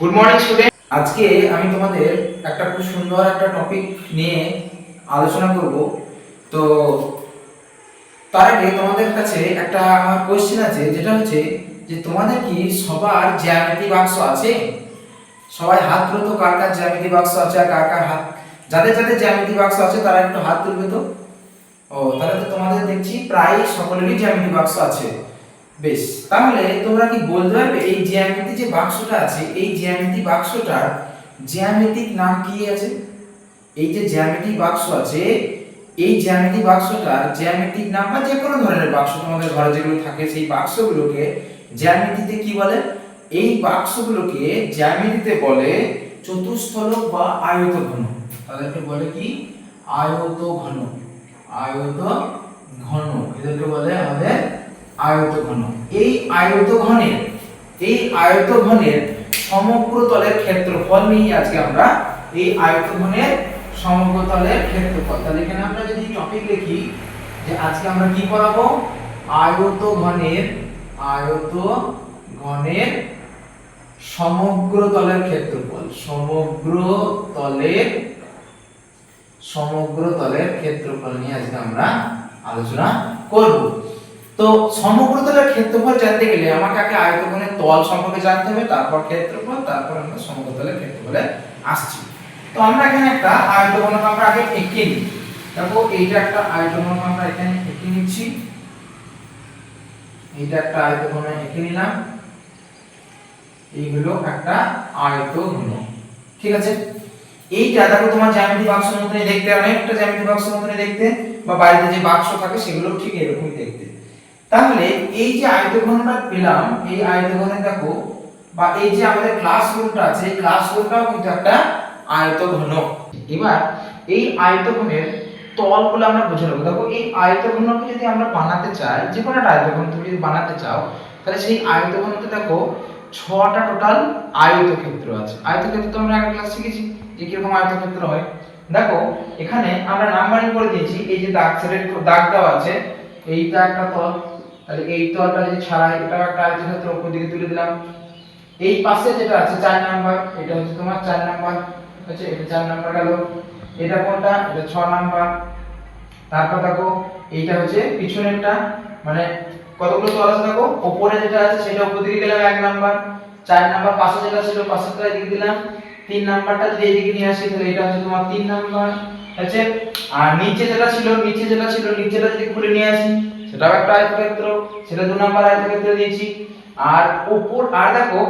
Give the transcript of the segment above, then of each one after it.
Good morning student আজকে আমি তোমাদের একটা খুব সুন্দর একটা টপিক নিয়ে আলোচনা করব। তো তার আগে তোমাদের কাছে একটা আমার কোয়েশ্চেন আছে, যেটা হচ্ছে যে তোমাদের কি সবার জ্যামিতি বাক্স আছে? সবাই হাত তুলো তো, কার কার জ্যামিতি বাক্স আছে আর কার কার হাত? যাদের যাদের জ্যামিতি বাক্স আছে, তারা একটু হাত তুলবে তো? ও, তাহলে তো তোমাদের দেখছি প্রায় সকলেরই জ্যামিতি বাক্স আছে। বেশ, তাহলে তোমরা কি বলতে পারবে এই জ্যামিতি যে বাক্সটা আছে, এই জ্যামিতি বাক্সটার জ্যামিতিক নাম কি আছে? এই যে জ্যামিতি বাক্স আছে, এই জ্যামিতি বাক্সটার জ্যামিতিক নাম বা যে কোনো ধরনের বাক্স তোমাদের ঘরে যেগুলো থাকে, সেই বাক্সগুলোকে জ্যামিতিতে কি বলে? এই বাক্সগুলোকে জ্যামিতিতে বলে চতুস্থলক বা আয়ত ঘন তাদেরকে বলে কি? আয়ত ঘন আয়ত ঘন এদেরকে বলে আমাদের আয়ত ঘন এই আয়ত ঘনের এই আয়ত ঘনের সমগ্র তলের ক্ষেত্রফল নিয়ে আজকে আমরা এই আয়ত ঘনের সমগ্র তলের ক্ষেত্রফল। তাহলে এখানে আমরা যদি টপিক লিখি যে আজকে আমরা কি পড়াবো? আয়ত ঘনের আয়ত ঘনের সমগ্র তলের ক্ষেত্রফল, সমগ্র তলের সমগ্র তলের ক্ষেত্রফল নিয়ে আজকে আমরা আলোচনা করব। তো সমগ্রতলের ক্ষেত্রফল জানতে গেলে আমাকে আগে আয়তঘনের তল সম্পর্কে জানতে হবে, তারপর ক্ষেত্রফল, তারপর আমরা সমগ্র তলের ক্ষেত্রফলে আসছি। তো আমরা এখানে একটা আয়তঘনক আমরা আগে এঁকে নিই। দেখো, এইটা একটা আয়তঘনক আমরা এখানে এঁকে নিচ্ছি। এইটা একটা আয়তঘন এঁকে নিলাম। এইগুলো একটা আয়তঘন ঠিক আছে? এইটা দেখো, তোমার জ্যামিতি বাক্সের মতনই দেখতে, অনেকটা জ্যামিতি বাক্সের মতনই দেখতে, বা বাড়িতে যে বাক্স থাকে সেগুলো ঠিক এরকমই দেখতে। তাহলে এই যে আয়তঘনটা পেলাম, এই আয়তঘনে দেখো, বা এই যে আমাদের ক্লাসরুমটা আছে, এই ক্লাসরুমটাও কিন্তু একটা আয়তঘন। এবার এই আয়তঘনের তলগুলো আমরা বুঝে নেব। দেখো, এই আয়তঘনকে যদি আমরা বানাতে চাই, যে কোনো একটা আয়তঘন তুমি যদি বানাতে চাও, তাহলে সেই আয়তঘনতে দেখো ছটা টোটাল আয়তক্ষেত্র আছে। আয়তক্ষেত্র তো আমরা আগের ক্লাস শিখেছি যে কীরকম আয়তক্ষেত্র হয়। দেখো, এখানে আমরা নাম্বারিং করে দিয়েছি, এই যে দাগ সেটের দাগ দেওয়া আছে এইটা একটা তল তাহলে এই তলটা যদি ছাড়াই, এটা একটা আয়তক্ষেত্র উপর দিকে তুলে দিলাম। এই পাশে যেটা আছে, চার নাম্বার, এটা হচ্ছে তোমার চার নাম্বার আছে? এটা চার নাম্বার গেল। এটা কোনটা? এটা ছ নাম্বার। তারপর দেখো, এইটা হচ্ছে পিছনেরটা মানে কতগুলো তল আছে দেখো? উপরে যেটা আছে, সেটা উপর দিকে গেলাম, এক নাম্বার। চার নাম্বার পাশে যেটা ছিল, পাশেরটা এদিকে দিলাম। তিন নাম্বারটা যদি এদিকে নিয়ে আসি, তাহলে এটা হচ্ছে তোমার তিন নাম্বার। আছে? আর নিচে যেটা ছিল, নিচে যেটা ছিল, নিচেটা যদি খুলে নিয়ে আসি, সেটাও একটা আয়তক্ষেত্র, সেটা দু নাম্বার আয়তক্ষেত্র দিয়েছি। আর উপর আর দেখো,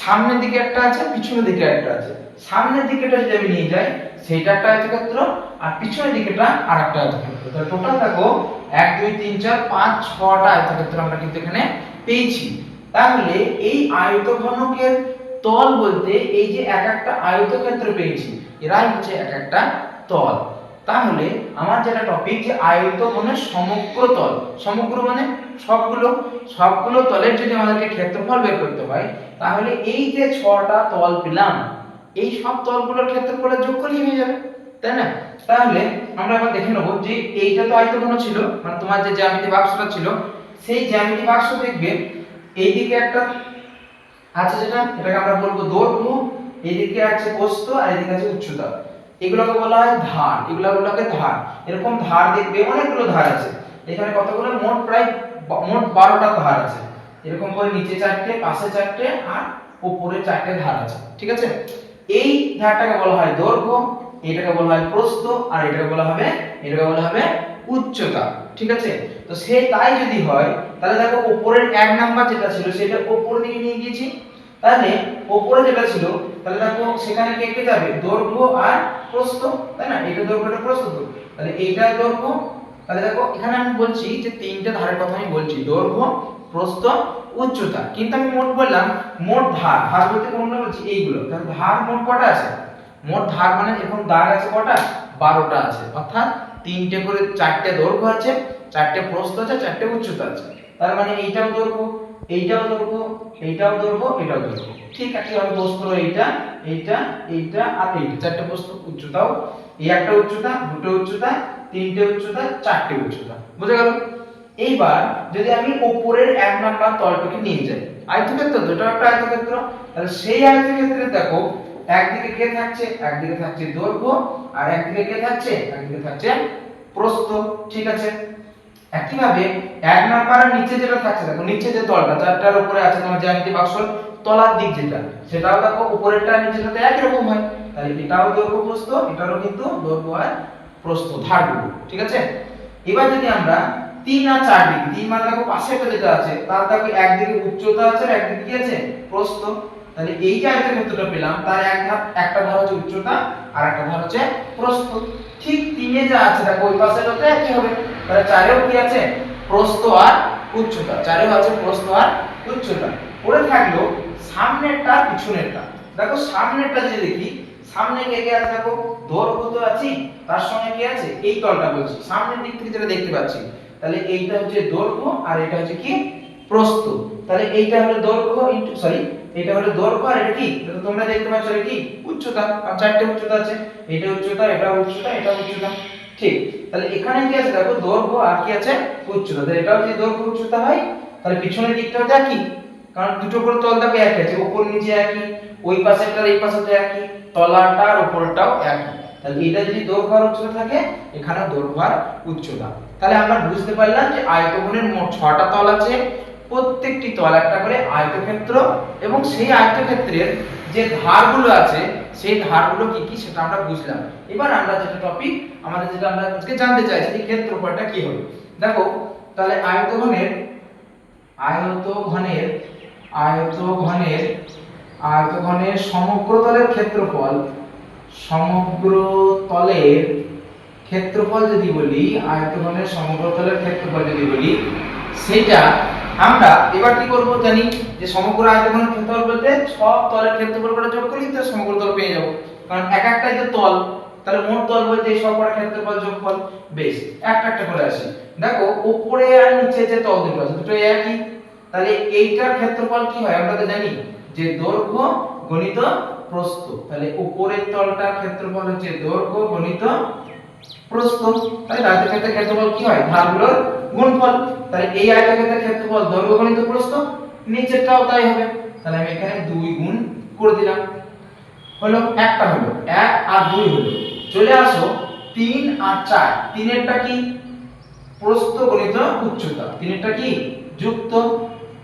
সামনের দিকে একটা আছে পিছনের দিকে একটা আছে। সামনের দিকেটা যদি আমি নিয়ে যাই, সেইটা একটা আয়তক্ষেত্র, আর পিছনের দিকেটা আর একটা আয়তক্ষেত্র। তাহলে টোটাল দেখো, এক, দুই, তিন, চার, পাঁচ, ছটা আয়তক্ষেত্র আমরা কিন্তু এখানে পেয়েছি। তাহলে এই আয়তঘনকের তল বলতে এই যে এক একটা আয়তক্ষেত্র পেয়েছি, এরাই হচ্ছে এক একটা তল। তাহলে আমার যেটা টপিক যে আয়ত মানে সমগ্র তল। সমগ্র মানে সবগুলো সবগুলো তলের যদি আমাদেরকে ক্ষেত্রফল বের করতে হয়, তাহলে এই যে ছটা তল পেলাম, এই সব তলগুলোর ক্ষেত্রফলের যোগ করলেই হয়ে যাবে? তাই না? তাহলে আমরা এবার দেখে নেব যে এইটা তো আয়তঘন ছিল মানে তোমার যে জ্যামিতি বাক্সটা ছিল, সেই জ্যামিতি বাক্স দেখবে, এইদিকে একটা আছে যেটা, এটাকে আমরা বলব দৈর্ঘ্য, এইদিকে আছে প্রস্থ আর এদিকে আছে উচ্চতা। এগুলোকে বলা হয় ধার এগুলো বলাকে ধার। এরকম ধার দেখবে অনেকগুলো ধার আছে। এখানে কতগুলো? মোট প্রায় মোট বারোটা ধার আছে। এরকম করে নিচে চারটে, পাশে চারটে আর উপরে চারটে ধার আছে। ঠিক আছে? এই ধারটাকে বলা হয় দৈর্ঘ্য, এটাকে বলা হয় প্রস্থ, আর এটাকে বলা হবে, এটাকে বলা হবে উচ্চতা। ঠিক আছে? তো সে তাই যদি হয়, তাহলে দেখো উপরের এক নাম্বার যেটা ছিল, সেটা উপর দিকে নিয়ে গিয়েছি। তাহলে উপরে যেটা ছিল, তাহলে দেখো সেখানে কে কে যাবে? দৈর্ঘ্য আর প্রস্থ, তাই না? এটা দৈর্ঘ্য, এটা প্রস্থ তো তাহলে এইটা দৈর্ঘ্য, তাহলে দেখো এখানে আমি বলছি যে তিনটে ধারের কথা আমি বলছি, দৈর্ঘ্য, প্রস্থ, উচ্চতা। কিন্তু আমি মোট বললাম, মোট ধার ধার বলতে কোনটা বলছি? এইগুলো। তাহলে ধার মোট কটা আছে? মোট ধার মানে এখন দাগ আছে কটা? বারোটা আছে। অর্থাৎ তিনটে করে চারটে দৈর্ঘ্য আছে, চারটে প্রস্থ আছে, চারটে উচ্চতা আছে। তার মানে এইটাও দৈর্ঘ্য। এইটাও দৈর্ঘ্য এইটাও দৈর্ঘ্য এটাও দৈর্ঘ্য ঠিক একইভাবে প্রস্থ এইটা এইটা এইটা আর এইটা। চারটে প্রস্থ উচ্চতাও। এই একটা উচ্চতা, দুটো উচ্চতা, তিনটে উচ্চতা, চারটে উচ্চতা। বুঝে গেল? এইবার যদি আমি উপরের এক নাম্বার তলটাকে নিয়ে যাই, আয়তক্ষেত্র দুটো একটা আয়তক্ষেত্র, তাহলে সেই আয়তক্ষেত্রে দেখো, একদিকে কে থাকছে? একদিকে থাকছে দৈর্ঘ্য, আর একদিকে কে থাকছে? একদিকে থাকছে প্রস্থ। ঠিক আছে? একইভাবে এক নাম্বারের নিচে যেটা থাকছে, দেখো নিচে যে তলটা চারটার উপরে আছে তোমার জ্যামিতি বাক্স, তলার দিক যেটা, সেটাও দেখো উপরেরটা নিচেরটা একই রকম হয়। তাহলে এটাও দৈর্ঘ্য প্রস্থ, এটারও কিন্তু দৈর্ঘ্য আর প্রস্থ ধারগুলো, ঠিক আছে? এবার যদি আমরা তিন আর চার ডিগ্রি তিন মানে দেখো পাশেটা যেটা আছে, তার দেখো একদিকে উচ্চতা আছে আর একদিকে কি আছে? প্রস্থ। তাহলে এই যে আয়তক্ষেত্রটা পেলাম, তার এক ধাপ, একটা ধার হচ্ছে উচ্চতা আর একটা ধার হচ্ছে প্রস্থ। ঠিক তিনে যা আছে, দেখো ওই পাশেটা তো একই হবে। তাহলে চারেও কি আছে? প্রস্থ আর উচ্চতা। চারেও আছে প্রস্থ আর উচ্চতা। পড়ে থাকল সামনেরটা পিছনেরটা। দেখো সামনেরটা যদি দেখি, সামনে কে কে আছে দেখো? দৈর্ঘ্য তো আছে, তার সঙ্গে কি আছে? এই তলটা বলছি। সামনের দিক থেকে যেটা দেখতে পাচ্ছি, তাহলে এইটা হচ্ছে দৈর্ঘ্য আর এটা হচ্ছে কি? প্রস্থ। তাহলে এইটা হলো দৈর্ঘ্য ইনটু সরি এটা হলো দৈর্ঘ্য আর এটা কি? তোমরা দেখতে পাচ্ছ কি? উচ্চতা। আর চারটে উচ্চতা আছে। এটা উচ্চতা এটা উচ্চতা এটা উচ্চতা। ঠিক, তাহলে এখানে কি আছে? দেখো দৈর্ঘ্য আর কি আছে? উচ্চতা তাহলে এটাও যদি দৈর্ঘ্য উচ্চতা হয়, তাহলে পিছনের দিকটাও একই। কারণ দুটো করে তল দেখো একই আছে, উপর নিচে একই, ওই পাশেরটার এই পাশেরটা একই, তলাটা আর উপরটাও একই। তাহলে এটা যদি দৈর্ঘ্য আর উচ্চতা থাকে, এখানে দৈর্ঘ্য আর উচ্চতা। তাহলে আমরা বুঝতে পারলাম যে আয়তঘনের মোট ছটা তল আছে, প্রত্যেকটি তল একটা করে আয়তক্ষেত্র, এবং সেই আয়তক্ষেত্রের যে ধারগুলো আছে সেই ধারগুলো কি কি সেটা আমরা বুঝলাম। এবার আমরা যেটা টপিক আমাদের যেটা আমরা আজকে জানতে চাইছি যে ক্ষেত্রফলটা কি হবে দেখো, তাহলে আয়তঘনের আয়তঘনের আয়তঘনের আয়তঘনের সমগ্র তলের ক্ষেত্রফল, সমগ্র তলের ক্ষেত্রফল যদি বলি, আয়তঘনের সমগ্র তলের ক্ষেত্রফল যদি বলি, সেটা আমরা এবার কি করব জানি? যে সমগ্র আয়তঘনের ক্ষেত্রফল বলতে সব তলের ক্ষেত্রফল করে যোগ করলে তো সমগ্র তল পেয়ে যাব। কারণ এক একটাই তো তল, তাহলে মোট তল বলতে এই সব ক্ষেত্রফল যোগফল বেশ, একটা একটা করে আসি। দেখো উপরে আর নিচে যে তল দুটো আছে দুটো একই। তাহলে এইটার ক্ষেত্রফল কি হয় আমরা তো জানি? যে দৈর্ঘ্য গণিত প্রস্থ। তাহলে উপরের তলটার ক্ষেত্রফল হচ্ছে দৈর্ঘ্য গণিত প্রস্থ তাই আয়তক্ষেত্রের ক্ষেত্রফল কি হয়? ধারগুলোর গুণফল। তাহলে এই আয়তক্ষেত্রের ক্ষেত্রফল দৈর্ঘ্য গণিত প্রস্থ, নিচেরটাও তাই হবে। তাহলে আমি এখানে দুই গুণ করে দিলাম। হলো একটা হলো, এক আর দুই হলো। চলে আসো তিন আর চার। তিনেরটা কি? প্রস্থ গণিত উচ্চতা। তিনেরটা কি? যুক্ত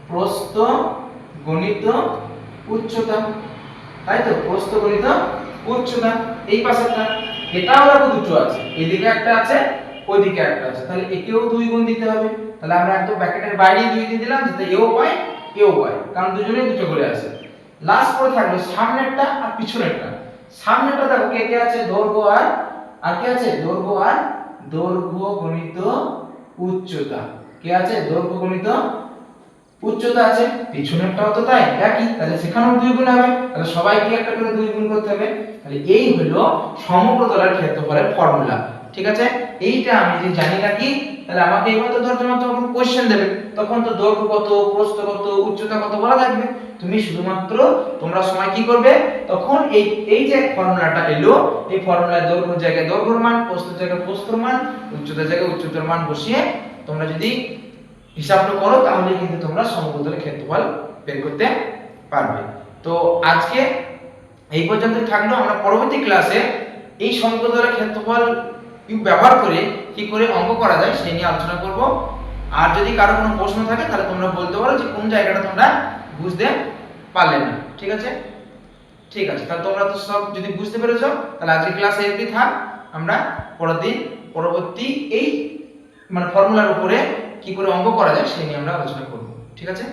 প্রস্থ গণিত উচ্চতা। তাই তো? প্রস্থ গণিত উচ্চতা। এই পাশেরটা এটাও দেখো দুটো আছে। এদিকে একটা আছে, ওইদিকে একটা আছে। তাহলে একেও দুই গুণ দিতে হবে। তাহলে আমরা একদম ব্র্যাকেটের বাইরে দুই দিয়ে দিলাম যাতে এও পায় এও পায়। কারণ দুজনেই দুটো করে আছে। লাস্ট পরে থাকল সামনেরটা আর পিছনেরটা। সামনেরটা দেখো কে কে আছে? দৈর্ঘ্য আর আর কে আছে? দৈর্ঘ্য আর, দৈর্ঘ্য গণিত উচ্চতা। কে আছে? দৈর্ঘ্য গণিত উচ্চতা আছে, পিছনেরটাও তো তাই, একই, তাহলে সেখানেও দুই গুণ হবে, তাহলে সবাইকে একটা করে দুই গুণ করতে হবে, তাহলে এই হলো সমগ্রতলার ক্ষেত্রফলের ফর্মুলা ঠিক আছে? এইটা আমি যদি জানি না কি, তাহলে আমাকে এইবার তো ধর তোমার তখন কোশ্চেন দেবে, তখন তো দৈর্ঘ্য কত, প্রস্থ কত, উচ্চতা কত বলা থাকবে। তুমি শুধুমাত্র তোমরা সময় কি করবে? তখন এই এই যে ফর্মুলাটা এলো, এই ফর্মুলায় দৈর্ঘ্য জায়গায় দৈর্ঘ্যর মান, প্রস্থ জায়গায় প্রস্থর মান, উচ্চতা জায়গায় উচ্চতার মান বসিয়ে তোমরা যদি হিসাবটা করো তাহলে কিন্তু তোমরা সমগ্রতলের ক্ষেত্রফল বের করতে পারবে। তো আজকে এই পর্যন্ত থাকল, আমরা পরবর্তী ক্লাসে এই সমগ্রতলের ক্ষেত্রফল ব্যবহার করে কি করে অঙ্ক করা যায় সেই নিয়ে আলোচনা করব। আর যদি কারও কোনো প্রশ্ন থাকে, তাহলে তোমরা বলতে পারো যে কোন জায়গাটা তোমরা বুঝতে পারলে না। ঠিক আছে? ঠিক আছে, তাহলে তোমরা তো সব যদি বুঝতে পেরেছ, তাহলে আজকে ক্লাস এরকমই থাক। আমরা পরের দিন, পরবর্তী এই মানে ফর্মুলার উপরে কি করে অঙ্ক করা যায় সেই নিয়ে আমরা আলোচনা করব ঠিক আছে?